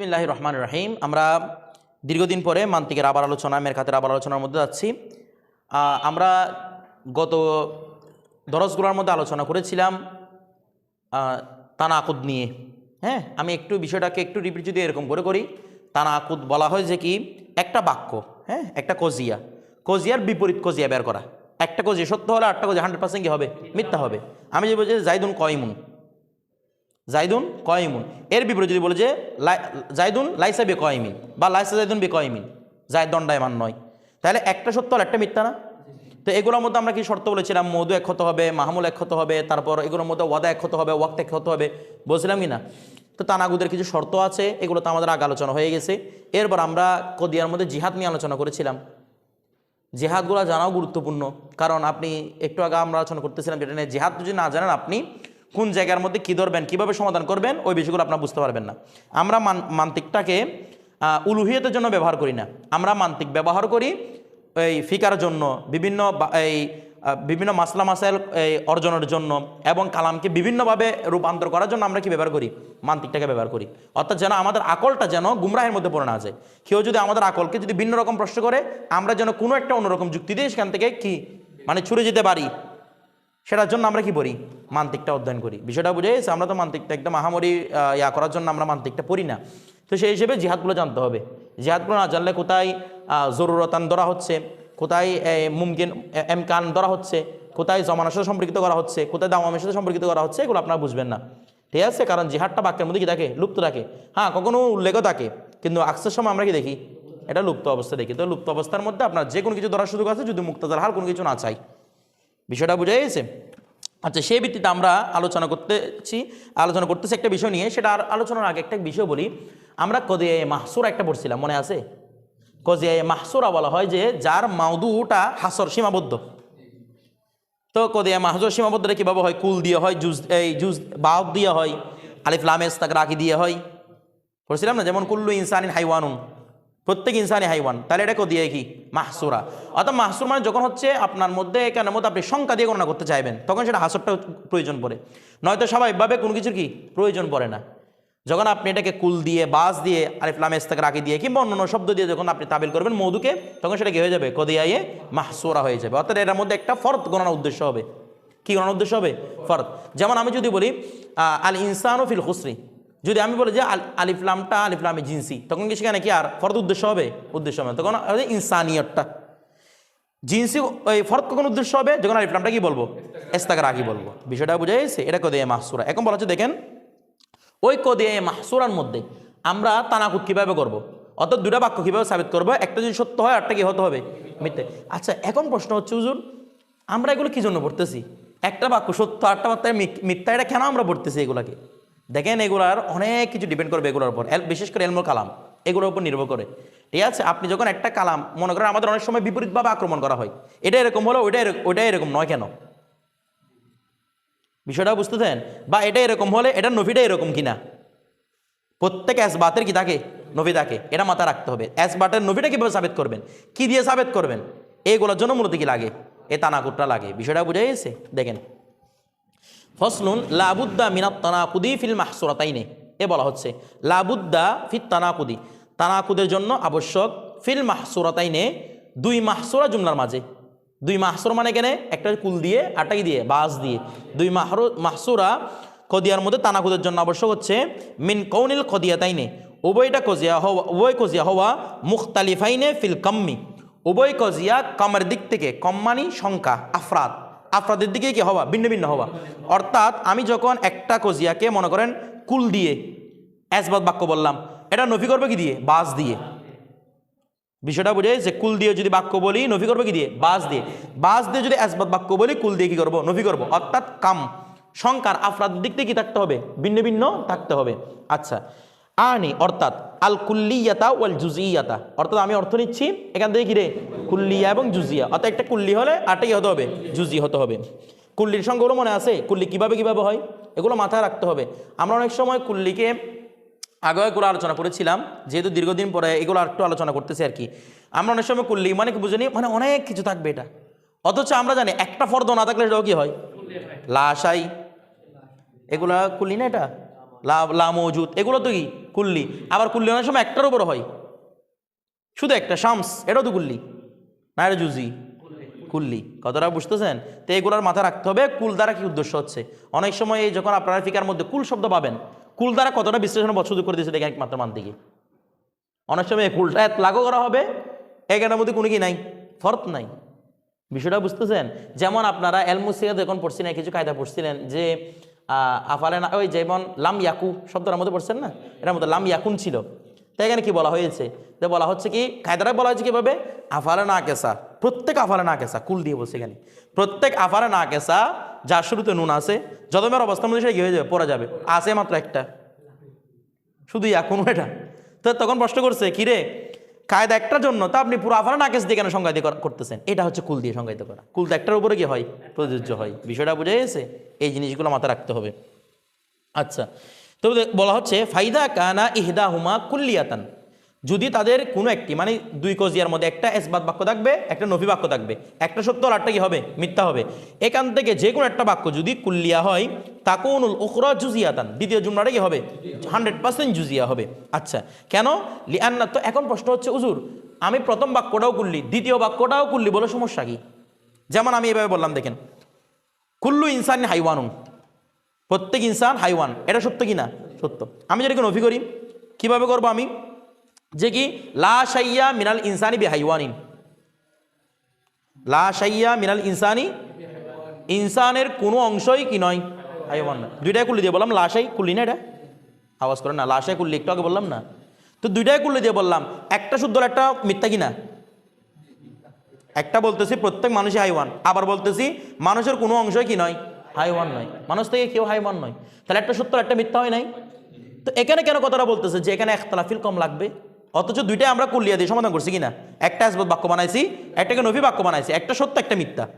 বিসমিল্লাহ রহমান রাহিম। আমরা দীর্ঘদিন পরে মান্তিকের আবার আলোচনা মেরখাতের আবার আলোচনার মধ্যে যাচ্ছি আমরা গত দরজগুলোর মধ্যে আলোচনা করেছিলাম তানাকুদ নিয়ে। হ্যাঁ আমি একটু বিষয়টাকে একটু রিপিট যদি এরকম করে করি, তানাকুদ বলা হয় যে কি? একটা বাক্য হ্যাঁ একটা কজিয়া। কজিয়ার বিপরীত কজিয়া বের করা। একটা কজিয়া সত্য হলে আটটা কজিয়া হান্ড্রেড পার্সেন্ট কি হবে? মিথ্যা হবে। আমি যে বলছি জাইদুন কয়মুন। জাইদুন কয়মুন। এর বিপরীতে যদি বলে যে জাইদুন লাইসা বে কয়মিন বা লাইসা জাইদুন বে কয়মিন, জায়দ দণ্ডায়মান নয়। তাহলে একটা সত্য আর একটা মিথ্যা না? তো এগুলোর মধ্যে আমরা কি শর্ত বলেছিলাম? মধু এক হবে মাহমুল এক হবে, তারপর এগুলোর মধ্যে ওয়াদা এক হবে, ওয়াক্ত এক হবে, বলছিলাম কি না? তো তানাগুদের কিছু শর্ত আছে, এগুলো তো আমাদের আগে আলোচনা হয়ে গেছে। এরপর আমরা কদিয়ার মধ্যে জিহাদ নিয়ে আলোচনা করেছিলাম। জেহাদগুলো জানাও গুরুত্বপূর্ণ, কারণ আপনি একটু আগে আমরা আলোচনা করতেছিলাম যেটা নিয়ে জেহাদ যদি না জানেন আপনি কোন জায়গার মধ্যে কী ধরবেন, কীভাবে সমাধান করবেন, ওই বিষয়গুলো আপনার বুঝতে পারবেন না। আমরা মান, মান্তিকটাকে উলুহিয়তের জন্য ব্যবহার করি না। আমরা মান্তিক ব্যবহার করি এই ফিকার জন্য, বিভিন্ন এই বিভিন্ন মাসলা মাসাইল অর্জনের জন্য এবং কালামকে বিভিন্নভাবে রূপান্তর করার জন্য আমরা কি ব্যবহার করি? মান্তিকটাকে ব্যবহার করি। অর্থাৎ যেন আমাদের আকলটা যেন গুমরাহের মধ্যে পড়ে না যায়। কেউ যদি আমাদের আকলকে যদি ভিন্ন রকম প্রশ্ন করে, আমরা যেন কোনো একটা অন্যরকম যুক্তি দিয়ে সেখান থেকে কি? মানে ছুড়ে যেতে পারি। সেটার জন্য আমরা কি পড়ি? মান্তিকটা অধ্যয়ন করি। বিষয়টা বুঝে গেছে? আমরা তো মান্তিকটা একদম মহামারী ইয়া করার জন্য আমরা মান্তিকটা পড়ি না। তো সেই হিসেবে জিহাদগুলো জানতে হবে। জিহাদগুলো না জানলে কোথায় জরুরতান ধরা হচ্ছে? কোথায় মুমকিন এমকান ধরা হচ্ছে? কোথায় জমানার সাথে সম্পর্কিত করা হচ্ছে? কোথায় দামামের সাথে সম্পর্কিত করা হচ্ছে? এগুলো আপনারা বুঝবেন না। ঠিক আছে? কারণ জিহাদটা বাক্যের মধ্যে কি থাকে? লুপ্ত থাকে। হ্যাঁ কখনো উল্লেখও থাকে। কিন্তু আকসের সময় আমরা কি দেখি? এটা লুপ্ত অবস্থা দেখি। তো লুপ্ত অবস্থার মধ্যে আপনার যে কোনো কিছু ধরার সুযোগ আছে। যদি মুক্তাজার হার কোনো কিছু না চাই বিষয়টা বোঝা গেছে? আচ্ছা সেই ভিত্তিতে আমরা আলোচনা করতেছি আলোচনা করতেছি একটা বিষয় নিয়ে। সেটা আর আলোচনার আগে একটা বিষয় বলি। আমরা কদিয়ে মাহসুরা একটা পড়ছিলাম, মনে আছে? কজিয়া মাহসুরা বলা হয় যে, যার মাউদুটা হাসর সীমাবদ্ধ। তো কদিয়া মাহজুর সীমাবদ্ধটা কীভাবে হয়? কুল দিয়ে হয়, জুজ, এই জুজ বাউ দিয়ে হয়, আলিফ লামেস তাকে রাখি দিয়ে হয়। পড়ছিলাম না? যেমন কুল্লু ইনসানিন হাইওয়ানুন। প্রত্যেক ইনসানি হাইওয়ান, তাহলে এটা দিয়ে কি? মাহসুরা। অর্থাৎ মাহসুর মানে যখন হচ্ছে আপনার মধ্যে এখানের মধ্যে আপনি সংখ্যা দিয়ে গণনা করতে চাইবেন, তখন সেটা হাসরটা প্রয়োজন পড়ে। নয়তো স্বাভাবিকভাবে কোনো কিছুর কি? প্রয়োজন পড়ে না। যখন আপনি এটাকে কুল দিয়ে, বাস দিয়ে, আলিফ লামেস তাকে রাখি দিয়ে, কিংবা অন্য অন্য শব্দ দিয়ে যখন আপনি তাবিল করবেন মধুকে তখন সেটা কি হয়ে যাবে? কদিয়াইয়ে মাহসুরা হয়ে যাবে। অর্থাৎ এটার মধ্যে একটা ফরত গণনার উদ্দেশ্য হবে। কি গণনার উদ্দেশ্য হবে? ফরত। যেমন আমি যদি বলি আল ইনসানু ফিল খুসরি। যদি আমি বলি যে আল- আলিফলামটা আলিফলামে জিনসি, তখন কি সেখানে কি আর? ফরত উদ্দেশ্য হবে? উদ্দেশ্য হবে। তখন ইনসানিয়তটা। জিন্সি, ওই ফরত কখন উদ্দেশ্য হবে? যখন আলিফলামটা কি বলব? এস্তাকার আগে বলব। বিষয়টা বুঝে গেছে? এটা কদিয়ে মাহসুরা। এখন বলা হচ্ছে, দেখেন, ওই কদিয়ে মাহসুরার মধ্যে আমরা তানাকুদ কীভাবে করব? অর্থাৎ দুটা বাক্য কীভাবে সাবিত করব? একটা যদি সত্য হয় আরটা কি হতে হবে? মিথ্যে। আচ্ছা এখন প্রশ্ন হচ্ছে, হুজুর, আমরা এগুলো কী জন্য পড়তেছি? একটা বাক্য সত্য আটটা বার্তায় মিথ্যা, এটা কেন আমরা পড়তেছি এগুলাকে? দেখেন এগুলার অনেক কিছু ডিপেন্ড করবে এগুলোর উপর। বিশেষ করে এলমোর কালাম, এগুলোর উপর নির্ভর করে। ঠিক আছে? আপনি যখন একটা কালাম, মনে করেন আমাদের অনেক সময় বিপরীতভাবে আক্রমণ করা হয়। এটা এরকম হলো, ওইটা ওইটা এরকম নয় কেন? বিষয়টা বুঝতে দেন বা এটা এরকম হলে এটা নফিটা এরকম কিনা? প্রত্যেক অ্যাসবাতের কি থাকে? নফি থাকে। এটা মাথা রাখতে হবে। অ্যাসবাটের নফিটা কীভাবে সাবেত করবেন? কি দিয়ে সাবেত করবেন? এইগুলোর জন্য মূলত কি লাগে? এ তানাকুটটা লাগে। বিষয়টা বুঝে গেছে? দেখেন। ফসলুন লাবুদ্দা মিনাত তানাকুদি ফিল মাহসুরাতাইনে। এ বলা হচ্ছে, লাবুদ্দা ফিত তানাকুদি। তানাকুদের জন্য আবশ্যক ফিল মাহসুরাতাইনে দুই মাহসুরা জুমলার মাঝে। দুই মাহসুর মানে কেনে? একটা কুল দিয়ে, আটাই দিয়ে বাস দিয়ে। দুই মাহরু মাহসুরা কদিয়ার মধ্যে তানাকুদের জন্য আবশ্যক হচ্ছে, মিন কৌনিল কদিয়াতাইনে উভয়টা কজিয়া হওয়া উভয় কজিয়া হওয়া মুখতালিফাইনে ফিল কাম্মি। উভয় কজিয়া কমের দিক থেকে কম মানি সংখ্যা, আফরাদ। আফরাদের দিকে কি হওয়া? ভিন্ন ভিন্ন হওয়া। অর্থাৎ আমি যখন একটা কজিয়াকে, মনে করেন, কুল দিয়ে অ্যাসবাদ বাক্য বললাম, এটা নফি করবে কি দিয়ে? বাস দিয়ে। বিষয়টা বুঝে যে কুল দিয়ে যদি বাক্য বলি, নফি করব কি দিয়ে? বাস দিয়ে। বাস দিয়ে যদি অ্যাসবাদ বাক্য বলি, কুল দিয়ে কি করব? নফি করব। অর্থাৎ কাম, সংখ্যার আফরাদের দিক থেকে কি থাকতে হবে? ভিন্ন ভিন্ন থাকতে হবে। আচ্ছা আনি, অর্থাৎ আল কুল্লিয়াতা ওয়াল জুজিয়াতা। অর্থাৎ আমি অর্থ নিচ্ছি, এখান থেকে কি রে? কুল্লিয়া এবং জুজিয়া। অর্থাৎ একটা কুল্লি হলে আটাই হতে হবে, জুজি হতে হবে। কুল্লির সংখ্যাগুলো মনে আছে? কুল্লি কীভাবে কীভাবে হয়? এগুলো মাথায় রাখতে হবে। আমরা অনেক সময় কুল্লিকে আগে এগুলো আলোচনা করেছিলাম, যেহেতু দীর্ঘদিন পরে এগুলো একটু আলোচনা করতেছি আর কি। আমরা অনেক সময় কুল্লি মানে বুঝে নিই মানে অনেক কিছু থাকবে এটা। অথচ আমরা জানি, একটা ফর্দ না থাকলে সেটাও কি হয়? লাশাই এগুলা কুল্লি না এটা? লা মজুদ। এগুলো তো কি? কুল্লি। আবার কুল্লি অনেক সময় একটার উপর হয়। শুধু একটা, শামস, এটাও তো কুল্লি। না, এটা জুজি। কুল্লি। কতটা বুঝতেছেন? তো এগুলোর মাথা রাখতে হবে, কুল দ্বারা কি উদ্দেশ্য হচ্ছে? অনেক সময় এই যখন আপনারা ফিকার মধ্যে কুল শব্দ পাবেন, কুল দ্বারা কতটা বিশ্লেষণ বছর করে দিয়েছে দেখেন একমাত্র মান দিকে অনেক সময় এই কুলটা এত লাগু করা হবে এখানের মধ্যে কোনো কি নাই, ফরত নাই। বিষয়টা বুঝতেছেন? যেমন আপনারা এলমুসিয়া যখন পড়ছিলেন, কিছু কায়দা পড়ছিলেন যে আফালে না ওই যেমন লাম ইয়াকু শব্দটার মধ্যে পড়ছেন না? এটার মধ্যে লাম ইয়াকুন ছিল। তাই এখানে কি বলা হয়েছে? তো বলা হচ্ছে কি কায়দাটা বলা হয়েছে কীভাবে? আফালে না কেসা। প্রত্যেক আফালে না কেসা, কুল দিয়ে বলছে এখানে। প্রত্যেক আফালে না কেসা, যার শুরুতে নুন আছে যদমের অবস্থার মধ্যে সেটা কি হয়ে যাবে? পড়া যাবে। আছে মাত্র একটা। শুধু ইয়াকুন এটা। তো তখন প্রশ্ন করছে, কিরে কায়দা একটার জন্য তা আপনি পুরো আফারা নাকেশ দিয়ে কেন সংজ্ঞায়িত কর- করতেছেন? এটা হচ্ছে কুল দিয়ে সংজ্ঞায়িত করা। কুল তো একটার উপরে কি হয়? প্রযোজ্য হয়। বিষয়টা বুঝে গেছে? এই জিনিসগুলো মাথায় রাখতে হবে। আচ্ছা। তবে বলা হচ্ছে, ফাইদা কানা ইহদা হুমা কুল্লিয়াতান। যদি তাদের কোনো একটি মানে দুই কজিয়ার মধ্যে একটা এসবাদ বাক্য থাকবে, একটা নফি বাক্য থাকবে। একটা সত্য আর একটা কি হবে? মিথ্যা হবে। এখান থেকে যে কোনো একটা বাক্য যদি কুল্লিয়া হয়, তাকুনুল উখরা জুজিয়াতান। দ্বিতীয় জুমলাটা কি হবে? হান্ড্রেড পার্সেন্ট জুজিয়া হবে। আচ্ছা কেন? লিয়ান্না তো এখন প্রশ্ন হচ্ছে উজুর আমি প্রথম বাক্যটাও কুল্লি, দ্বিতীয় বাক্যটাও কুল্লি বলে সমস্যা কি? যেমন আমি এভাবে বললাম, দেখেন, কুল্লু ইনসান হাইওয়ানুন। প্রত্যেক ইনসান হাইওয়ান। এটা সত্য কি না? সত্য। আমি যেটাকে নফি করি, কীভাবে করব আমি? যে কি? লা সাইয়া মিনাল ইনসানি বি হাইওয়ানিন লা সাইয়া মিনাল ইনসানি ইনসানের কোনো অংশই কি নয়? হাইওয়ান না। দুইটাই কুল্লি দিয়ে বললাম লাশাই কুল্লি না এটা? আওয়াজ করে না লাশাই কুল্লি একটু আগে বললাম না। তো দুইটাই কুল্লি দিয়ে বললাম, একটা শুদ্ধ একটা মিথ্যা কি না? একটা বলতেছি প্রত্যেক মানুষই হাইওয়ান, আবার বলতেছি মানুষের কোনো অংশই কি নয়? হাইওয়ান নয়। মানুষ থেকে কেউ হাইওয়ান নয়। তাহলে একটা সত্য একটা মিথ্যা হয় নাই? তো এখানে কেন কথাটা বলতেছে যে এখানে একতলাফিল কম লাগবে? অথচ দুইটাই আমরা কুলিয়া দিয়ে সমাধান করছি কিনা? একটা আসবাদ বাক্য বানাইছি, একটাকে নভি বাক্য বানাইছি, একটা সত্য, একটা মিথ্যা।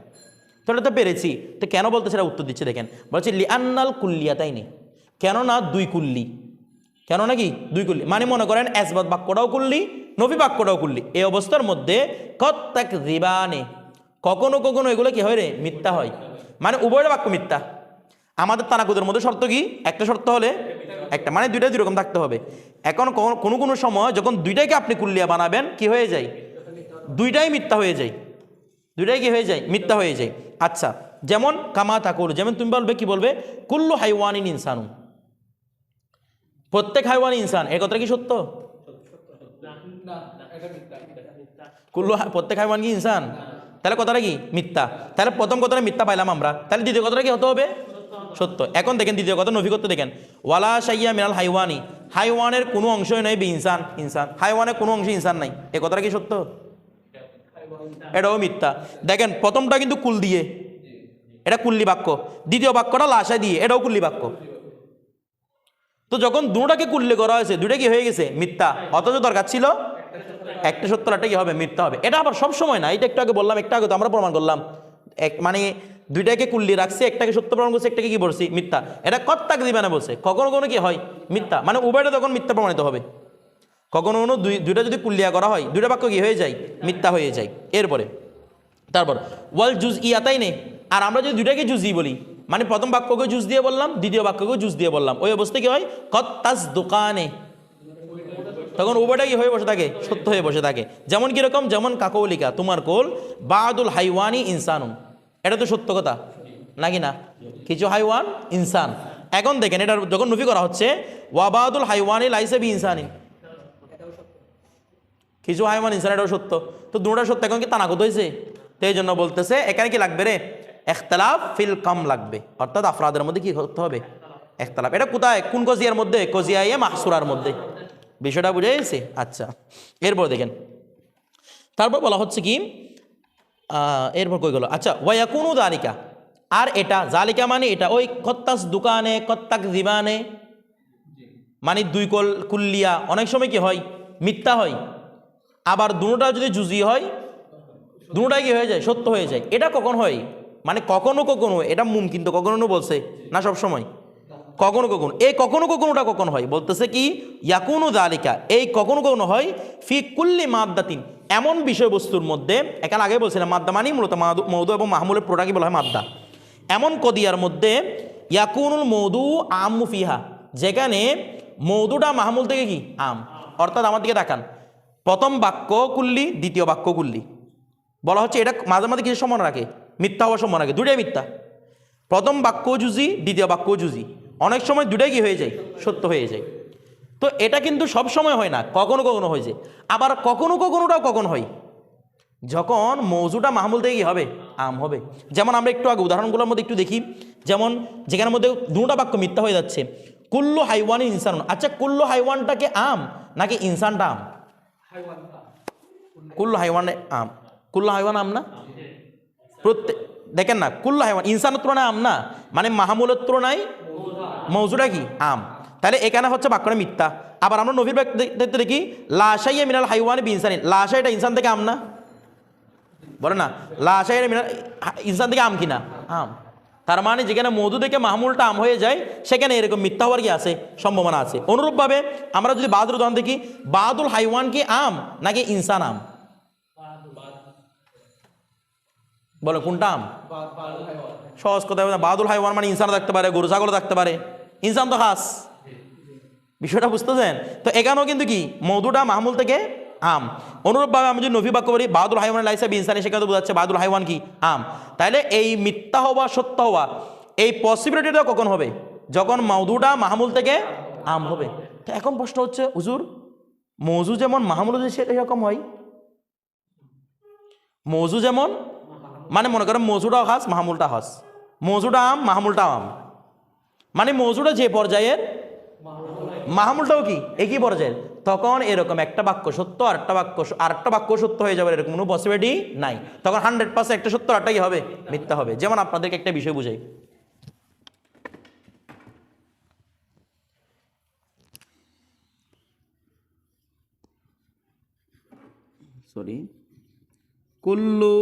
তাহলে তো পেরেছি। তো কেন বলতে সেটা উত্তর দিচ্ছে দেখেন। বলছে লিয়ান্নাল কুল্লিয়া তাই নেই কেননা দুই কুল্লি। কেন নাকি? দুই কুল্লি। মানে মনে করেন এসবাদ বাক্যটাও কুল্লি নবী বাক্যটাও কুল্লি। এই অবস্থার মধ্যে কত্তাক রিবানে, কখনো কখনো এগুলো কি হয় রে? মিথ্যা হয়। মানে উভয়ের বাক্য মিথ্যা। আমাদের তানাকুদের মধ্যে শর্ত কি? একটা শর্ত হলে একটা মানে দুইটা দুই রকম থাকতে হবে। এখন কোনো- কোনো সময় যখন দুইটাকে আপনি কুল্লিয়া বানাবেন, কি হয়ে যায়? দুইটাই মিথ্যা হয়ে যায়। দুইটাই কি হয়ে যায়? মিথ্যা হয়ে যায়। আচ্ছা যেমন কামা তাকুল যেমন তুমি বলবে, কি বলবে? কুল্লু হাইওয়ানিন ইনসানু। প্রত্যেক হাইওয়ান ইনসান, এ কথাটা কি সত্য? কুল্লু প্রত্যেক হাইওয়ান কি ইনসান? তাহলে কথাটা কি? মিথ্যা। তাহলে প্রথম কথাটা মিথ্যা পাইলাম আমরা। তাহলে দ্বিতীয় কথাটা কি হতে হবে? সত্য। এখন দেখেন দ্বিতীয় কথা নভিগত্য দেখেন। ওয়ালা সাইয়া মিনাল হাইওয়ানি। হাইওয়ানের কোনো অংশই নয় বি ইনসান। ইনসান হাইওয়ানের কোনো অংশ ইনসান নাই। এ কথাটা কি সত্য? এটাও মিথ্যা। দেখেন, প্রথমটা কিন্তু কুল দিয়ে। এটা কুল্লি বাক্য। দ্বিতীয় বাক্যটা লাশা দিয়ে। এটাও কুল্লি বাক্য। তো যখন দুটাকে কুল্লি করা হয়েছে দুটা কি হয়ে গেছে? মিথ্যা। অথচ দরকার ছিল একটা সত্য একটা কি হবে? মিথ্যা হবে। এটা আবার সবসময় না। এটা একটু আগে বললাম, একটা আগে তো আমরা প্রমাণ করলাম। এক মানে দুইটাকে কুল্লি রাখছি, একটাকে সত্য প্রমাণ করছে, একটাকে কি বলছি? মিথ্যা। এটা কত্তাকে দিবে না বলছে। কখনো কোনো কি হয়? মিথ্যা। মানে উভয়টা তখন মিথ্যা প্রমাণিত হবে। কখনো কোনো দুই দুইটা যদি কুল্লিয়া করা হয়, দুইটা বাক্য কি হয়ে যায়? মিথ্যা হয়ে যায়। এরপরে, তারপর, ওয়াল জুজ ইয়াতাই নে। আর আমরা যদি দুইটাকে জুজ বলি মানে প্রথম বাক্যকে জুজ দিয়ে বললাম, দ্বিতীয় বাক্যকে জুজ দিয়ে বললাম। ওই অবস্থা কি হয়? কত্তাস দোকানে তখন উভয়টা কি হয়ে বসে থাকে? সত্য হয়ে বসে থাকে। যেমন কীরকম? যেমন কাকৌলিকা, তোমার কোল বাদুল হাইওয়ানি ইনসানুন। এটা তো সত্য কথা। নাকি না? কিছু হাইওয়ান ইনসান। এখন দেখেন, এটা যখন নফি করা হচ্ছে, ওয়াবাদুল হাইওয়ানি লাইসেবি ইনসানি কিছু হাইওয়ান ইনসান, এটাও সত্য। তো দুটা সত্য এখন কি তানাকুত হয়েছে? তো এই জন্য বলতেছে, এখানে কি লাগবে রে? একতলাফ ফিল কাম লাগবে। অর্থাৎ আফরাদের মধ্যে কি করতে হবে? একতলাফ এটা কোথায়? কোন কজিয়ার মধ্যে? কজিয়াইয়ে মাহসুরার মধ্যে। বিষয়টা বুঝে গেছে? আচ্ছা। এরপর দেখেন। তারপর বলা হচ্ছে কি? এরপর কই গেল? আচ্ছা ওয়াকুনু জালিকা আর এটা জালিকা মানে এটা, ওই কত্তাস দোকানে, কত্তাক দিবানে মানে দুই কল কুল্লিয়া, অনেক সময় কি হয়? মিথ্যা হয়। আবার দুটা যদি জুজি হয়, দুটাই কি হয়ে যায়? সত্য হয়ে যায়। এটা কখন হয়? মানে কখনো কখনো, এটা মুম কিন্তু কখনো বলছে, না সব সময় কখনো কখনো, এই কখনো কখনোটা কখন হয়? বলতেছে কি, ইয়াকুনু দালিকা এই কখনো কখনো হয় ফি কুল্লি মাদ্দাতিন, এমন বিষয়বস্তুর মধ্যে, এখানে আগে বলছিলাম, মাদ্দা মানে মূলত মাদু- এবং মাহমুলের প্রোডাক্টই বলা হয় মাদ্দা। এমন কদিয়ার মধ্যে, ইয়াকুনুল মৌদু আমু ফিহা, যেখানে মৌদুটা মাহমুল থেকে কি? আম। অর্থাৎ আমার দিকে তাকান। প্রথম বাক্য কুল্লি, দ্বিতীয় বাক্য কুল্লি। বলা হচ্ছে এটা মাঝে মাঝে কিছু সম্মান রাখে? মিথ্যা হওয়ার সম্মান রাখে। দুটাই মিথ্যা। প্রথম বাক্য জুজি দ্বিতীয় বাক্য জুজি অনেক সময় দুটাই কি হয়ে যায়? সত্য হয়ে যায়। তো এটা কিন্তু সব সময় হয় না, কখনো কখনো হয়ে যায়। আবার কখনো কখনোটাও কখন হয়? যখন মৌজুটা মাহমুল থেকে কি হবে? আম হবে। যেমন আমরা একটু আগে উদাহরণগুলোর মধ্যে একটু দেখি। যেমন যেখানের মধ্যে দুটা বাক্য মিথ্যা হয়ে যাচ্ছে। কুল্লু হাইওয়ানি ইনসান আচ্ছা কুল্লু হাইওয়ানটাকে আম নাকি ইনসানটা আম? কুল্লু হাইওয়ান আম। কুল্লু হাইওয়ান আম না? প্রত্যেক দেখেন না, কুল্লু হাইওয়ান ইনসানের তুলনায় আম না। মানে মাহমুলের তুলনায় মৌজুটা কি? আম। তাহলে এখানে হচ্ছে বাক্যটা মিথ্যা। আবার আমরা নবীর দেখতে দেখি লাশাইয়া মিনাল হাইওয়ান বি ইনসানি লাশাইটা ইনসান থেকে আম না? বলে না। লাশাইয়া মিনাল ইনসান থেকে আম কিনা? আম। তার মানে যেখানে মধু থেকে মাহমুলটা আম হয়ে যায়, সেখানে এরকম মিথ্যা হওয়ার কি আছে? সম্ভাবনা আছে। অনুরূপভাবে আমরা যদি বাদুর উদাহরণ দেখি বাদুল হাইওয়ান কি আম নাকি ইনসান আম? বলো, কোনটা আম? সহজ কথা বাদুল হাইওয়ান মানে ইনসানও থাকতে পারে, গরু, ছাগলও থাকতে পারে। ইনসান তো খাস। বিষয়টা বুঝতেছেন তো এখানেও কিন্তু কি? মধুটা মাহমুল থেকে আম। অনুরূপভাবে আমি যদি নফি বাক্য বলি বাদুল হাইওয়ান লাইসা ইনসানি সেখানে তো বোঝাচ্ছে বাদুল হাইওয়ান কি? আম। তাহলে এই মিথ্যা হওয়া, সত্য হওয়া, এই পসিবিলিটিটা কখন হবে? যখন মধুটা মাহমুল থেকে আম হবে। তো এখন প্রশ্ন হচ্ছে, হুজুর, মৌজু যেমন মাহমুল সেটা এরকম হয়, মৌজু যেমন মানে মনে করেন মৌজুটা হাস মাহমুলটা হাস মৌজুটা আম মাহমুলটা আম। মানে মজুরা যে পর্যায়ের, মাহমুলটাও কি? একই পর্যায়ের। তখন এরকম একটা বাক্য সত্য আর একটা বাক্য আর একটা বাক্য সত্য হয়ে যাবে, এরকম কোনো পসিবিলিটি নাই। তখন হান্ড্রেড পার্সেন্ট একটা সত্য আরটা কি হবে? মিথ্যা হবে। যেমন আপনাদেরকে একটা বিষয় বুঝাই। সরি কুল্লু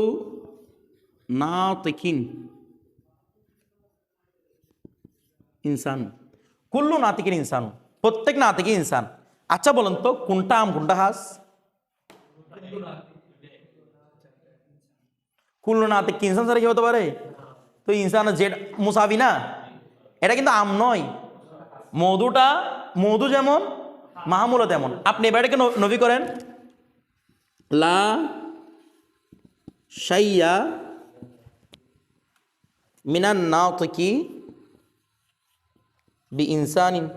নাতিকিন। ইনসান। কুল্লু নাতিকিন ইনসান। প্রত্যেক নাতিকি ইনসান। আচ্ছা বলেন তো, কোনটা আম, কোনটা হাস? কুল্লু নাতিক ইনসান ছাড়া কি হতে পারে? তো ইনসান যে মুসাবি না? এটা কিন্তু আম নয়। মধুটা, মধু যেমন মাহমুলও তেমন। আপনি এবারটাকে ন- নবী করেন। লা শাইয়া মিনান নাতিকি বি ইনসানিন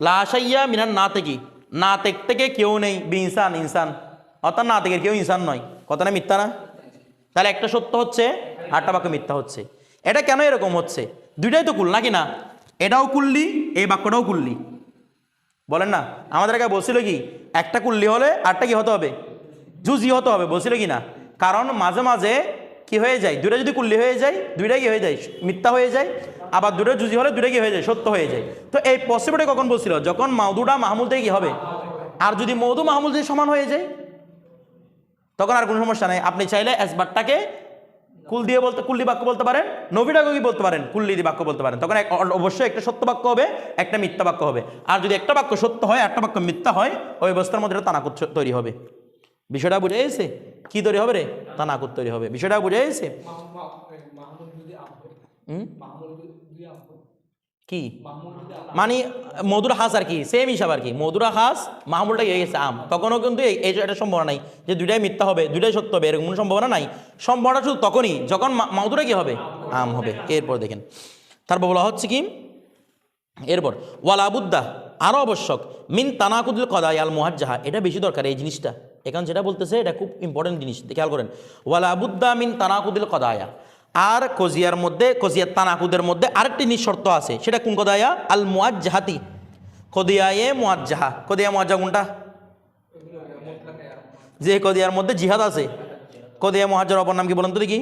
লাশাইয়া মিনান না থেকে না তেক থেকে কেউ নেই বি ইনসান। ইনসান অর্থাৎ না থেকে কেউ ইনসান নয়। কথাটা মিথ্যা না? তাহলে একটা সত্য হচ্ছে আটটা বাক্য মিথ্যা হচ্ছে। এটা কেন এরকম হচ্ছে? দুইটাই তো কুল, নাকি না? এটাও কুললি, এই বাক্যটাও কুললি। বলেন না। আমাদের আগে বলছিল কি, একটা কুললি হলে আটটা কি হতে হবে? জুজি হতে হবে, বলছিল কি না? কারণ মাঝে মাঝে কি হয়ে যায়? দুইটা যদি কুল্লি হয়ে যায় দুইটা কি হয়ে যায়? মিথ্যা হয়ে যায়, আবার দুটো জুজি হলে দুইটা কি হয়ে যায়? সত্য হয়ে যায়। তো এই পসিবিলিটি কখন বলছিল? যখন মাউদুটা মাহমুল থেকে কি হবে? আর যদি মৌদু মাহমুল থেকে সমান হয়ে যায়, তখন আর কোনো সমস্যা নেই। আপনি চাইলে এসবারটাকে কুল দিয়ে বলতে, কুল্লি বাক্য বলতে পারেন নবীটাকে কি বলতে পারেন? কুল্লি দিয়ে বাক্য বলতে পারেন। তখন অবশ্যই একটা সত্য বাক্য হবে, একটা মিথ্যা বাক্য হবে। আর যদি একটা বাক্য সত্য হয় একটা বাক্য মিথ্যা হয়, ওই অবস্থার মধ্যে তানাকুত তৈরি হবে। বিষয়টা বুঝে গেছে? কি তৈরি হবে রে? তানাকুত তৈরি হবে। বিষয়টা বুঝে গেছে? কি? মানে মধুরা হাস আর কি সেম হিসাব আর কি। মধুরা হাস মাহমুলটা হয়ে গেছে আম। তখনও কিন্তু এটা সম্ভাবনা নাই যে দুইটাই মিথ্যা হবে দুইটাই সত্য হবে এরকম কোনো সম্ভাবনা নাই। সম্ভাবনা শুধু তখনই যখন মা- মাহুদুরা কি হবে? আম হবে। এরপর দেখেন। তারপর বলা হচ্ছে কি? এরপর ওয়ালাবুদ্দা আরও আবশ্যক মিন তানাকুদুল কদাই আল মুহাজ্জাহা। এটা বেশি দরকার এই জিনিসটা। এখানে যেটা বলতেছে, এটা খুব ইম্পর্টেন্ট জিনিস খেয়াল করেন। ওয়ালাবুদ্দা মিন তানাকুদুল কদায়া। আর কজিয়ার মধ্যে কজিয়ার তানাকুদের মধ্যে আরেকটি নিঃশর্ত আছে, সেটা কোন কদায়া? আল মুয়াজ্জাহাতি। কদিয়ায়ে মুয়াজ্জাহা। কদিয়া মুয়াজ্জা কোনটা? যে কদিয়ার মধ্যে জিহাদ আছে। কদিয়া মুহাজ্জার অপর নাম কি বলেন তো দেখি?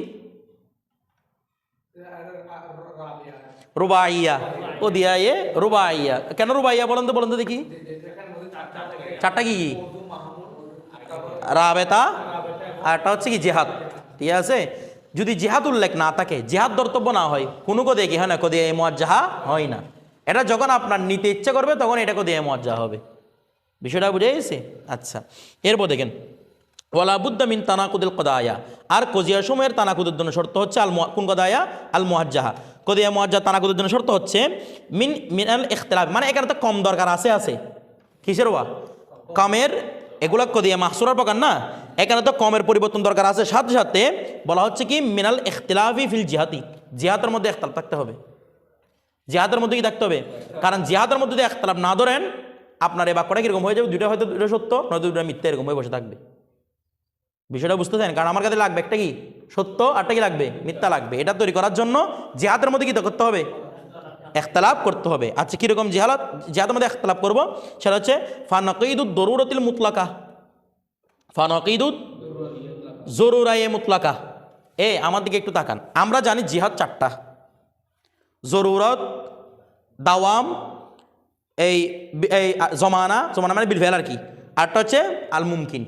রুবাইয়া। ও দিয়া এ রুবাইয়া। কেন রুবাইয়া বলেন তো বলেন তো দেখি। চারটা কি কি? রাবেতা, আর একটা হচ্ছে কি জেহাদ। ঠিক আছে? যদি জেহাদ উল্লেখ না থাকে, জেহাদ দর্তব্য না হয়, কোনো কদে কি হয় না? কদে এ মজ্জাহা হয় না। এটা যখন আপনার নিতে ইচ্ছে করবে, তখন এটা কদে এ মজ্জা হবে। বিষয়টা বুঝে গেছে? আচ্ছা। এরপর দেখেন, ওয়ালা বুদ্দামিন তানাকুদুল কদায়া। আর কজিয়া সময়ের তানাকুদের জন্য শর্ত হচ্ছে আল কোন কদায়া? আল মুহাজ্জাহা কদিয়া মুহাজ্জাহ তানাকুদের জন্য শর্ত হচ্ছে মিন মিনাল ইখতিলাফ। মানে এখানে তো কম দরকার আছে আছে। কিসের ওয়া? কমের এগুলা কদিয়া মাহসুরার প্রকার না? এখানে তো কমের পরিবর্তন দরকার আছে। সাথে সাথে বলা হচ্ছে কি, মিনাল ইখতিলাফি ফিল জিহাদি। জিহাদের মধ্যে ইখতিলাফ থাকতে হবে। জিহাদের মধ্যে কি থাকতে হবে? কারণ জিহাদের মধ্যে যদি একতলাপ না ধরেন, আপনার এই বাক্যটা কীরকম হয়ে যাবে? দুটো হয়তো দুটো সত্য, নয়তো দুটো মিথ্যা এরকম হয়ে বসে থাকবে। বিষয়টা বুঝতেছেন? কারণ আমার কাছে লাগবে একটা কি? সত্য আরটা কি লাগবে? মিথ্যা লাগবে। এটা তৈরি করার জন্য জিহাদের মধ্যে কি করতে হবে? একতলাপ করতে হবে। আচ্ছা কীরকম জিহালাত জিহাদের মধ্যে একতলাপ করব। সেটা হচ্ছে, ফানকিদুদ দরুরতিল মুতলাকা। ফানকিদুদ জরুরায়ে মুতলাকা। এ, আমার দিকে একটু তাকান। আমরা জানি জিহাদ চারটা। জরুরত, দাওয়াম, এই এই জমানা জমানা মানে বিলভেল আর কি। আরটা হচ্ছে আল মুমকিন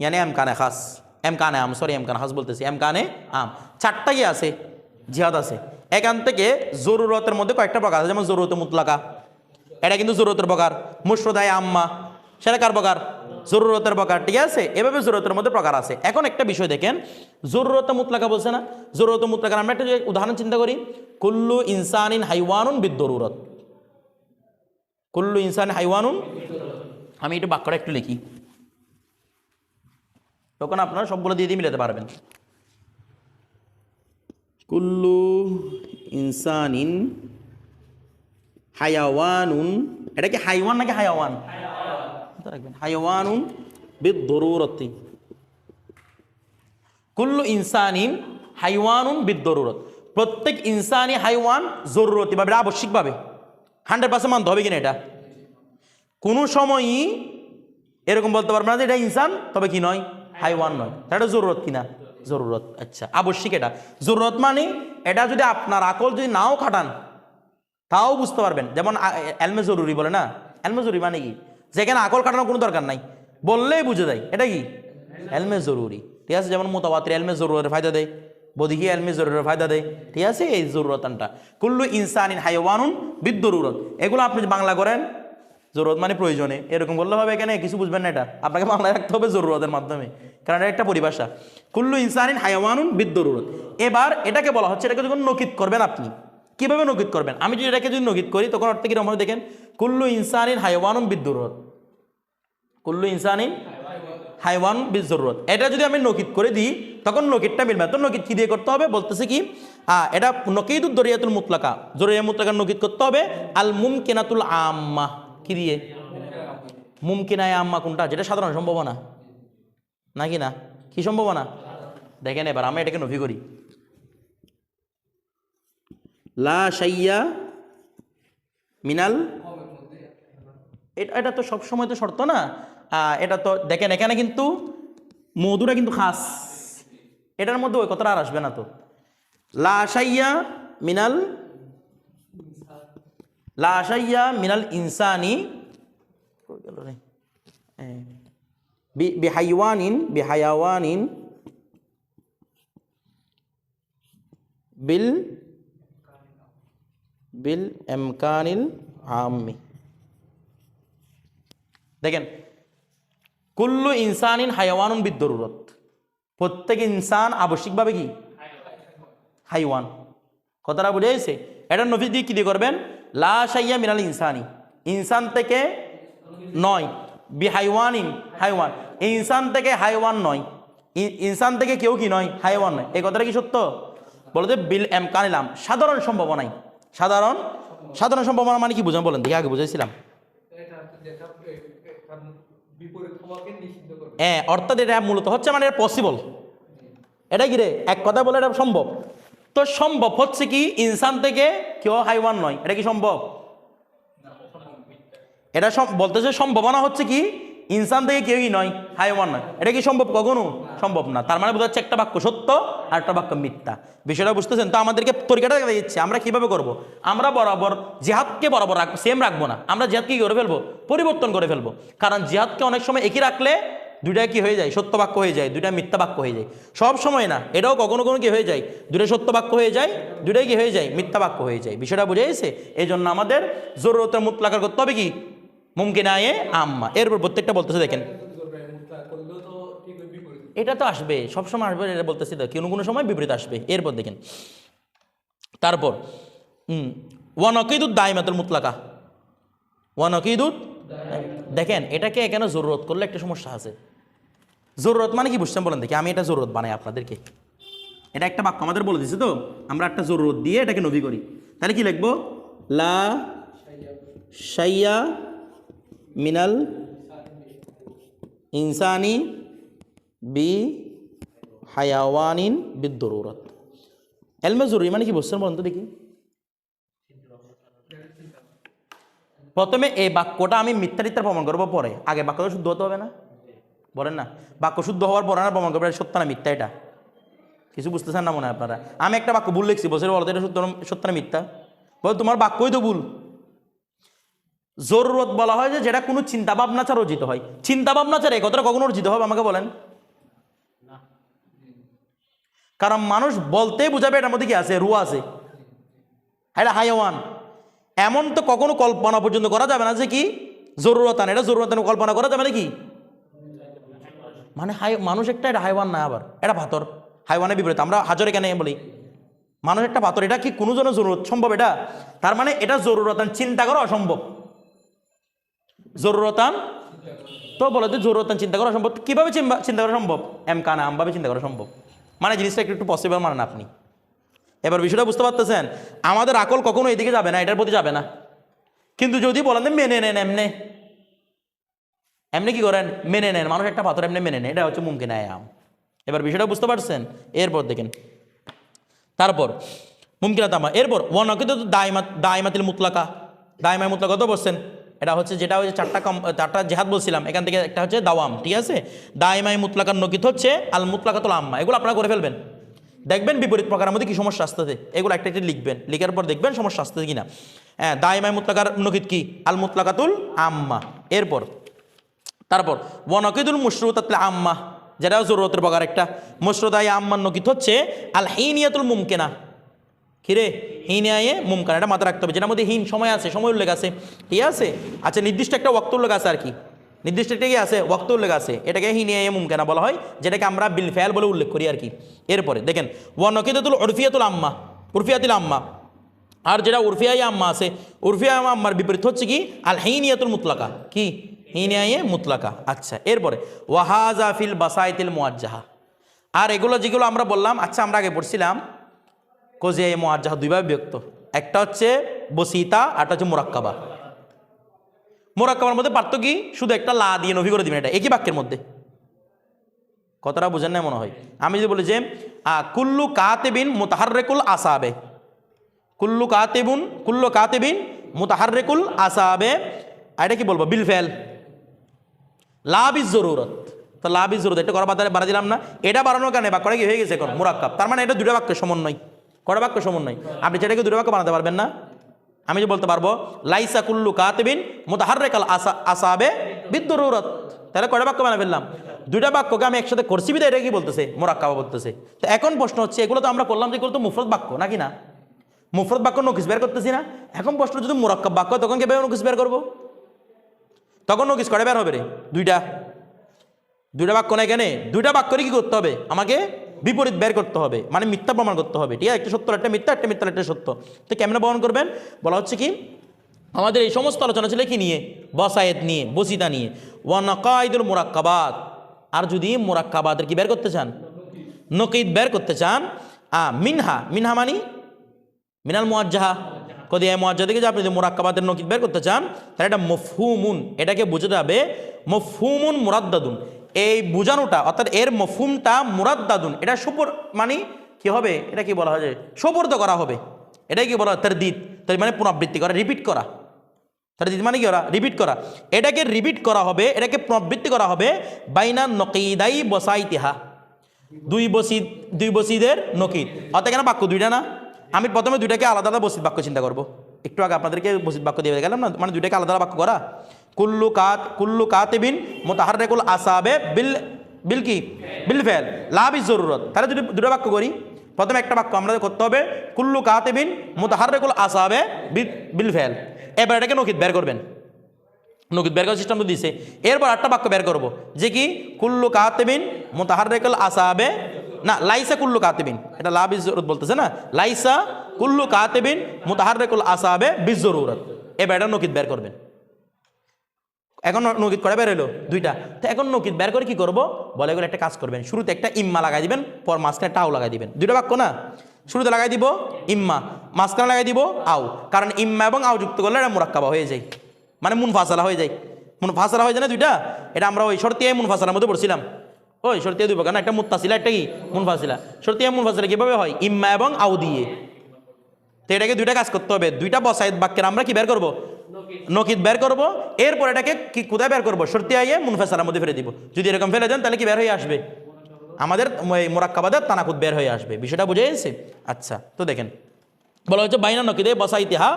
ইয়ানি এম কানে খাস। এম কানে আম, সরি, এম কানে খাস বলতেছি। এম কানে আম। চারটাই আছে, জিহাদ আছে। এখান থেকে জরুরতের মধ্যে কয়েকটা প্রকার আছে, যেমন জরুরত মুতলাকা, এটা কিন্তু জরুরতের প্রকার। মুশ্রদায় আম্মা, সেটা কার প্রকার? জরুরতের প্রকার, ঠিক আছে? এভাবে জরুরতের মধ্যে প্রকার আছে। এখন একটা বিষয় দেখেন, জরুরত মুতলাকা বলছে না? জরুরত মুতলাকা আমরা একটা উদাহরণ চিন্তা করি, কুল্লু ইনসানিন হাইওয়ানুন বিদ্যরুরত কুল্লু ইনসান হাইওয়ানুন, আমি একটু বাক্যটা একটু লিখি। তখন আপনারা সবগুলো দিয়ে দিয়ে মিলাতে পারবেন। কুল্লু ইনসানিন হায়াওয়ানুন, এটা কি হাইওয়ান নাকি হায়াওয়ান? রাখবেন হায়াওয়ানুন বিদ্দরুরতি। কুল্লু ইনসানিন হাইওয়ানুন বিদ্দরুরত। প্রত্যেক ইনসানি হাইওয়ান জরুরতি ভাবে আবশ্যিকভাবে। হান্ড্রেড পার্সেন্ট মানতে হবে কিনা এটা? কোনো সময়ই এরকম বলতে পারবে না যে এটা ইনসান, তবে কি নয়? হাইওয়ান নয়। এটা জরুরত কিনা? জরুরত। আচ্ছা আবশ্যিক এটা। জরুরত মানে এটা যদি আপনার আকল যদি নাও খাটান, তাও বুঝতে পারবেন। যেমন এলমে জরুরি বলে না? এলমে জরুরি মানে কি? যেখানে আকল কাটানোর কোনো দরকার নাই। বললেই বুঝে দেয় এটা কি? এলমে জরুরি। ঠিক আছে? যেমন মোতাবাতির এলমে জরুরের ফায়দা দেয়। বদিহি এলমে জরুরের ফায়দা দেয়। ঠিক আছে? এই জরুরতানটা। কুল্লু ইনসানিন হাইওয়ানুন বিদ্যরুরত এগুলো আপনি বাংলা করেন জরুরত মানে প্রয়োজনে। এরকম বললে হবে এখানে কিছু বুঝবেন না এটা। আপনাকে বাংলায় রাখতে হবে জরুরতের মাধ্যমে। কারণ এটা একটা পরিভাষা। কুল্লু ইনসানিন হায়াওয়ানুন বিদ্যরুরত এবার এটাকে বলা হচ্ছে, এটাকে যখন নকিত করবেন আপনি, কীভাবে নকিত করবেন? আমি যদি এটাকে যদি নকিত করি, তখন অর্থে কীরকম হবে দেখেন? কুল্লু ইনসানিন হায়াওয়ানুন বিদ্যুরত কুল্লু ইনসানিন হাইওয়ান বিজরুরত এটা যদি আমি নকিত করে দিই, তখন নকিতটা মিলবে তো নকিত কি দিয়ে করতে হবে? বলতেছে কি এটা নকিদুদ দরিয়াতুল মুতলাকা। জরিয়া মুতলাকা নকিত করতে হবে আল মুমকিনাতুল আম্মা। কি দিয়ে? মুমকিনায় আম্মা কোনটা? যেটা সাধারণ সম্ভাবনা নাকি না? কি সম্ভাবনা দেখেন এবার, আমি এটাকে নফি করি। লা সাইয়া মিনাল এটা এটা তো সবসময় তো শর্ত না? এটা তো দেখেন, এখানে কিন্তু মধুরা কিন্তু খাস। এটার মধ্যে ওই কথাটা আর আসবে না তো। লাশাইয়া মিনাল লাশাইয়া মিনাল ইনসানি গেল রে? বিহাইওয়ানিন বিহায়াওয়ানিন বিল বিল এমকানিল আম্মি। দেখেন কুল্লু ইনসানিন হায়াওয়ানুন বিদ্যরুরত প্রত্যেক ইনসান আবশ্যিকভাবে কি? হাইওয়ান। কথাটা বুঝে এটা নফিস দিয়ে কি দিয়ে করবেন? লা সাইয়া মিনাল ইনসানি। ইনসান থেকে নয়। বি হাইওয়ানিন হাইওয়ান। ইনসান থেকে হাইওয়ান নয়। ইনসান থেকে কেউ কি নয়? হাইওয়ান নয়। এই কথাটা কি সত্য? বলো যে বিল এম কানিলাম সাধারণ সম্ভাবনাই। সাধারণ সাধারণ সম্ভাবনা মানে কি বুঝান বলেন দেখি, আগে করবে হ্যাঁ অর্থাৎ এটা মূলত হচ্ছে মানে এটা পসিবল এটা কি রে? এক কথা বলে এটা সম্ভব। তো সম্ভব হচ্ছে কি ইনসান থেকে কেউ হাইওয়ান নয়। এটা কি সম্ভব? এটা বলতেছে সম্ভাবনা হচ্ছে কি, ইনসান থেকে কেউই নয়, হাইওয়ান নয়। এটা কি সম্ভব কখনো? সম্ভব না। তার মানে বোঝা যাচ্ছে একটা বাক্য সত্য আর একটা বাক্য মিথ্যা। বিষয়টা বুঝতেছেন? তো আমাদেরকে তরিকাটা দেখা দিচ্ছে। আমরা কীভাবে করব? আমরা বরাবর জেহাদকে বরাবর রাখব সেম রাখব না। আমরা জিহাদকে কি করে ফেলব? পরিবর্তন করে ফেলব। কারণ জেহাদকে অনেক সময় একই রাখলে দুইটা কি হয়ে যায়? সত্য বাক্য হয়ে যায় দুইটা মিথ্যা বাক্য হয়ে যায়। সব সময় না, এটাও কখনো কোনো কি হয়ে যায়? দুইটা সত্য বাক্য হয়ে যায়, দুইটাই কি হয়ে যায়? মিথ্যা বাক্য হয়ে যায়। বিষয়টা বুঝে গেছে? এই জন্য আমাদের জরুরতের মুতলাকার করতে হবে কি? মুমকিন আয়ে আম্মা। এরপর প্রত্যেকটা বলতেছে, দেখেন। এটা তো আসবে সবসময় আসবে, এটা বলতেছি তো কোনো কোনো সময় বিপরীত আসবে। এরপর দেখেন। তারপর হুম ওয়ানকিদুদ দায়মাতুল মুতলাকা। ওয়ান ওয়ানকিদুদ দেখেন, এটাকে এখানে জরুরত করলে একটা সমস্যা আছে? জরুরত মানে কি? বুঝছেন বলেন দেখি, আমি এটা জরুরত বানাই আপনাদেরকে। এটা একটা বাক্য আমাদের বলে দিছে তো, আমরা একটা জরুরত দিয়ে এটাকে নবী করি। তাহলে কি লিখব? লা শাইয়া মিনাল ইনসানি বি হায়াওয়ানিন বিদ্যরুরত এলমে জরুরি মানে কি বুঝছেন বলুন তো দেখি। প্রথমে এই বাক্যটা আমি মিথ্যারিত্যার প্রমাণ করব পরে, আগে বাক্যটা শুদ্ধ হতে হবে না। বলেন না। বাক্য শুদ্ধ হওয়ার পরে না প্রমাণ করব সত্য না মিথ্যা এটা? কিছু বুঝতেছেন না মনে হয় আপনারা? আমি একটা বাক্য ভুল লিখছি বলছি বলতো এটা সত্য সত্য না মিথ্যা? বল তোমার বাক্যই তো ভুল। জরুরত বলা হয় যে যেটা কোনো চিন্তা ভাবনা ছাড়া অর্জিত হয়। চিন্তা ভাবনা ছাড়া এই কথাটা কখনো অর্জিত হবে আমাকে বলেন? কারণ মানুষ বলতেই বুঝাবে এটার মধ্যে কি আছে? রু আছে। এটা হাইওয়ান। এমন তো কখনো কল্পনা পর্যন্ত করা যাবে না যে কি? জরুরত জরুরতান। এটা জরুরতান কল্পনা করা যাবে না কি? মানে হাই, মানুষ একটা এটা হাইওয়ান না আবার, এটা ভাতর হাইওয়ানের বিপরীত, আমরা হাজরে কেন বলি? মানুষ একটা পাথর এটা কি কোনো জন্য জরুরত? সম্ভব এটা? তার মানে এটা জরুরতান, চিন্তা করা অসম্ভব। জরুরতান? তো বলে যে জরুরতান, চিন্তা করা সম্ভব কীভাবে চিন্তা- চিন্তা করা সম্ভব? এম কানা আমভাবে চিন্তা করা সম্ভব। মানে জিনিসটা একটু একটু পসিবল মানেন আপনি। এবার বিষয়টা বুঝতে পারতেছেন, আমাদের আকল কখনো এদিকে যাবে না, এটার প্রতি যাবে না। কিন্তু যদি বলেন মেনে নেন, এমনে। এমনি কি করেন? মেনে নেন। মানুষ একটা পাথর এমনি মেনে নেন এটা হচ্ছে মুমকিন আয়াম। এবার বিষয়টা বুঝতে পারছেন? এরপর দেখেন। তারপর মুমকিনা তামা এরপর ওয়ানকিত দায়মাত দায়মাতিল মুতলাকা। দায়মায় মুতলাকা তো বলছেন এটা হচ্ছে যেটা হচ্ছে চারটা কম চারটা জেহাদ বলছিলাম। এখান থেকে একটা হচ্ছে দাওয়াম, ঠিক আছে? দায়মাই মুতলাকার নকিত হচ্ছে আল মুতলাকাতুল আম্মা। এগুলো আপনারা করে ফেলবেন। দেখবেন বিপরীত প্রকারের মধ্যে কি সমস্যা আসতেছে? এগুলো একটা একটা লিখবেন। লিখার পর দেখবেন সমস্যা আসতেছে কিনা। হ্যাঁ দায়মাই মুতলাকার নকিত কি? আল মুতলাকাতুল আম্মা। এরপর তারপর, ওয়ানকিদুল মুশরুতাতলে আম্মা যেটাও জরুরতের প্রকার একটা। মুশরুদাই আম্মার নকিত হচ্ছে আল হিনিয়াতুল মুমকেনা কিরে, হিনিয়ায়ে মুমকান, এটা মাথায় রাখতে হবে। যেটার মধ্যে হিন সময় আছে, সময় উল্লেখ আছে। ঠিক আছে? আচ্ছা নির্দিষ্ট একটা ওয়াক্ত উল্লেখ আছে আর কি। নির্দিষ্ট একটা কি আছে? ওয়াক্ত উল্লেখ আছে। এটাকে হিনিয়ায়ে মুমকেনা বলা হয়, যেটাকে আমরা বিল ফেয়াল বলে উল্লেখ করি আর কি। এরপরে, দেখেন, ওয়ানকিদাতুল উরফিয়াতুল আম্মা উরফিয়াতুল আম্মা। আর যেটা উরফিয়াই আম্মা আছে উরফিয়া আম্মার বিপরীত হচ্ছে কি? আল হিনিয়াতুল মুতলাকা কি? হিনিয়ায়ে মুতলাকা। আচ্ছা এরপরে, ওয়াহাজা ফিল বাসাইতিল মুয়াজ্জাহা আর এগুলো যেগুলো আমরা বললাম আচ্ছা আমরা আগে পড়ছিলাম, কোজে মুয়াজ্জাহা দুইভাবে বিভক্ত। একটা হচ্ছে বসিতা আরটা হচ্ছে মুরাক্কাবা। মুরাক্কাবার মধ্যে পার্থক্য কি? শুধু একটা লা দিয়ে নভি করে দিবেন এটা, একই বাক্যের মধ্যে। কতটা বুঝেন না মনে হয়। আমি যদি বলি যে কুল্লু কাতেবিন মুতাহাররেকুল আসাবে। কুল্লু কাতেবুন, কুল্লু কাতেবিন মুতাহাররেকুল আসাবে। এটা কি বলব? বিল ফেল। লাভ ইজ জরুরত। তো লাভ ইজ জরুরত, এটা করা বাধা বাড়া দিলাম না। এটা বাড়ানোর কারণে বাক্যটা কি হয়ে গেছে এখন? মুরাক্কাব। তার মানে এটা দুটো বাক্যের সমন্বয়। কটা বাক্য সমন্বয়? আপনি সেটাকে দুটো বাক্য বানাতে পারবেন না? আমি যে বলতে পারব, লাইসা কুল্লু কাতেবিন মুতাহাররেকাল আসা আসাবে বিদ্যুরত তাহলে কটা বাক্য বানা ফেললাম? দুইটা বাক্যকে আমি একসাথে করছি বিদা এটা কি বলতেছে? মোরাক্কাবা বলতেছে। তো এখন প্রশ্ন হচ্ছে, এগুলো তো আমরা করলাম যে এগুলো তো মুফরত বাক্য, নাকি না? মুফরত বাক্য নকিস বের করতেছি না? এখন প্রশ্ন যদি মোরাক্কাব বাক্য তখন কীভাবে নকিস বের করব? তখন নকিস কটা বের হবে রে? দুইটা। দুইটা বাক্য না এখানে দুইটা বাক্য বাক্যরে কি করতে হবে? আমাকে বিপরীত বের করতে হবে। মানে মিথ্যা প্রমাণ করতে হবে। ঠিক আছে? একটা সত্য একটা মিথ্যা একটা মিথ্যা একটা সত্য। তো কেমনে বহন করবেন? বলা হচ্ছে কি, আমাদের এই সমস্ত আলোচনা ছিল কি নিয়ে? বসায়েত নিয়ে, বসিতা নিয়ে। ওয়ানাকাইদুল মোরাক্কাবাদ আর যদি মোরাক্কাবাদের কি বের করতে চান? নকিদ বের করতে চান। আ, মিনহা। মিনহা মানি? মিনাল মুয়াজ্জাহা। কদি এই মুয়াজ্জা থেকে যে আপনি যদি মোরাক্কাবাদের নকিদ বের করতে চান, তাহলে এটা মফহুমুন, এটাকে বুঝতে হবে মফহুমুন মুরাদ্দাদুন। এই বোঝানোটা, অর্থাৎ এর মফহুমটা মুরাদ্দাদুন। এটা সুপর মানে কি হবে? এটা কি বলা হয় যে সুপর্দ করা হবে। এটাই কি বলা হয় তার তারদিদ তার মানে পুনরাবৃত্তি করা রিপিট করা। তার তারদিদ মানে কি ওরা? রিপিট করা। এটাকে রিপিট করা হবে, এটাকে পুনরাবৃত্তি করা হবে বাইনা নকিদাই বসাইতিহা। দুই বসি দুই বসিদের নকিদ। অর্থাৎ কেন বাক্য দুইটা না? আমি প্রথমে দুইটাকে আলাদা আলাদা বসিত বাক্য চিন্তা করব। একটু আগে আপনাদেরকে বসিত বাক্য দিয়ে গেলাম না? মানে দুইটাকে আলাদা বাক্য করা। কুল্লু কাত, কুল্লু কাতেবিন মোতাহার রেকুল আসাবে বিল বিল কি? বিল ফেল। লাভ ইজ জরুরত। তাহলে যদি দুটো বাক্য করি। প্রথমে একটা বাক্য আমাদের করতে হবে। কুল্লু কাতেবিন মোতাহার রেকুল আসাবে বিল ফেল। এবার এটাকে নকিদ বের করবেন। নকিদ বের করার সিস্টেম তো দিছে এরপর একটা বাক্য বের করব। যে কি? কুল্লু কাতেবিন মোতাহারেকল আসাবে না, লাইসা কুল্লু কাতেবিন। এটা লাভ ইজ জরুরত বলতেছে না? লাইসা কুল্লু কাতেবিন মোতাহারেকুল আসাবে বিজ জরুরত এবার এটা নকিদ বের করবেন। এখন নকিদ করে বের হলো দুইটা। তো এখন নকিদ বের করে কি করব? বলে করে একটা কাজ করবেন। শুরুতে একটা ইম্মা লাগাই দিবেন, পর মাঝখানে টাও লাগাই দিবেন। দুইটা বাক্য না? শুরুতে লাগাই দিব ইম্মা, মাঝখানে লাগাই দিব আও। কারণ ইম্মা এবং আও যুক্ত করলে এটা মুরাক্কাবা হয়ে যায়। মানে মুন ফাসালা হয়ে যায়। মুন ফাসালা হয়ে যায় না দুইটা? এটা আমরা ওই শর্তিয়া মুন ফাসালার মধ্যে পড়ছিলাম। ওই শর্তিয়া দুই প্রকার না একটা মুত্তাসিলা, একটা কি? মুন ফাসিলা শর্তিয়া মুন ফাসিলা কীভাবে হয়? ইম্মা এবং আও দিয়ে। তো এটাকে দুইটা কাজ করতে হবে। দুইটা বসায়ত বাক্যের আমরা কি বের করব? নকিদ বের করব। এরপর এটাকে কি কোথায় বের করব? সত্যি আইয়ে মুনফেসালার মধ্যে ফেলে দিব। যদি এরকম ফেলে দেন, তাহলে কি বের হয়ে আসবে? আমাদের মোরাক্কাবাদের তানাকুদ বের হয়ে আসবে। বিষয়টা বুঝে গেছে আচ্ছা তো দেখেন। বলা হচ্ছে বাইনা নকিদে বসাইতেহা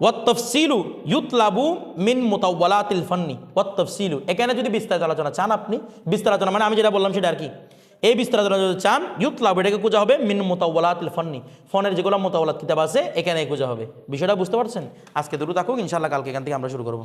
ওয়াত তফসিলু ইউতলাবু মিন মোতাওয়ালাতিল ফন্নি। ওয়াত্তফসিলু। এখানে যদি বিস্তারিত আলোচনা চান আপনি বিস্তার আলোচনা মানে আমি যেটা বললাম সেটা আর কি। এই বিস্তার আলোচনা যদি চান, ইউতলাবু, এটাকে খুঁজা হবে মিন মুতাওয়ালাতিল ফন্নি। ফনের যেগুলো মোতাওয়ালাত কিতাব আছে এখানে খোঁজা হবে। বিষয়টা বুঝতে পারছেন? আজকে দুটো থাকুক ইনশাল্লাহ কালকে এখান থেকে আমরা শুরু করব।